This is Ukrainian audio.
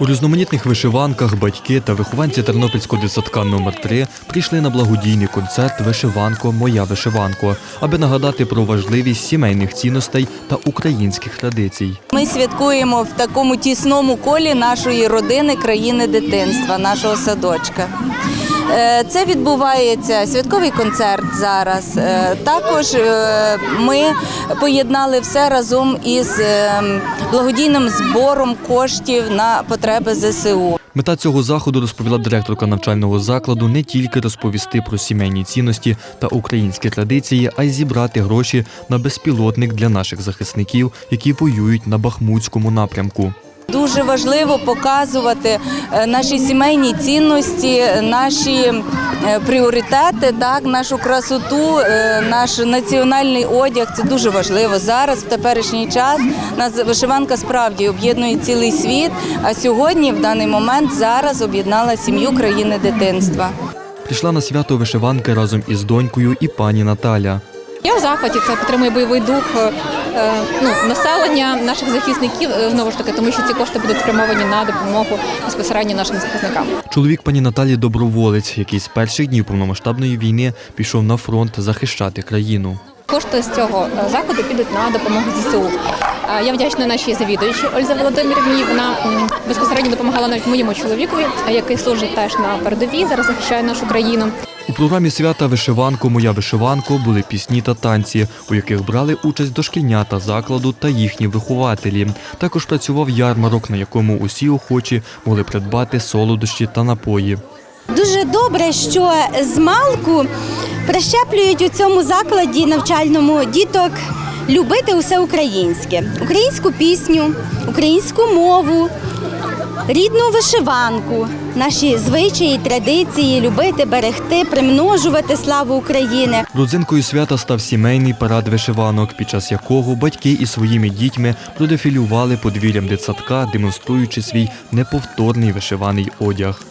У різноманітних вишиванках батьки та вихованці Тернопільського дитсадка номер 3 прийшли на благодійний концерт Вишиванко, моя вишиванко, аби нагадати про важливість сімейних цінностей та українських традицій. Ми святкуємо в такому тісному колі нашої родини, країни дитинства, нашого садочка. Е, Це відбувається святковий концерт зараз. Е, Також е, ми поєднали все разом із благодійним збором коштів на потреби ЗСУ. Мета цього заходу розповіла директорка навчального закладу не тільки розповісти про сімейні цінності та українські традиції, а й зібрати гроші на безпілотник для наших захисників, які воюють на Бахмутському напрямку. Дуже важливо показувати е, наші сімейні цінності, наші е, пріоритети, так, нашу красоту, е, наш національний одяг. Це дуже важливо зараз, в теперішній час. Нас вишиванка справді об'єднує цілий світ. А сьогодні, в даний момент, зараз об'єднала сім'ю країни дитинства. Прийшла на свято вишиванки разом із донькою і пані Наталя. Я в захваті це підтримує бойовий дух ну, населення наших захисників е, знову ж таки, тому що ці кошти будуть спрямовані на допомогу безпосередньо нашим захисникам. Чоловік пані Наталі доброволець, який з перших днів повномасштабної війни пішов на фронт захищати країну. Кошти з цього е, заходу підуть на допомогу ЗСУ. Е, Я вдячна нашій завідуючій Ользі Володимирівні. Вона безпосередньо допомагала навіть моєму чоловікові, е, який служить теж на передовій, зараз захищає нашу країну. У програмі свята Вишиванко, моя вишиванко були пісні та танці, у яких брали участь дошкільнята закладу та їхні вихователі. Також працював ярмарок, на якому усі охочі могли придбати солодощі та напої. Дуже добре, що з малку прищеплюють у цьому закладі навчальному діток любити усе українське, українську пісню, українську мову, рідну вишиванку, наші звичаї, традиції, любити, берегти, примножувати славу України. Родзинкою свята став сімейний парад вишиванок, під час якого батьки із своїми дітьми продефілювали подвір'ям дитсадка, демонструючи свій неповторний вишиваний одяг.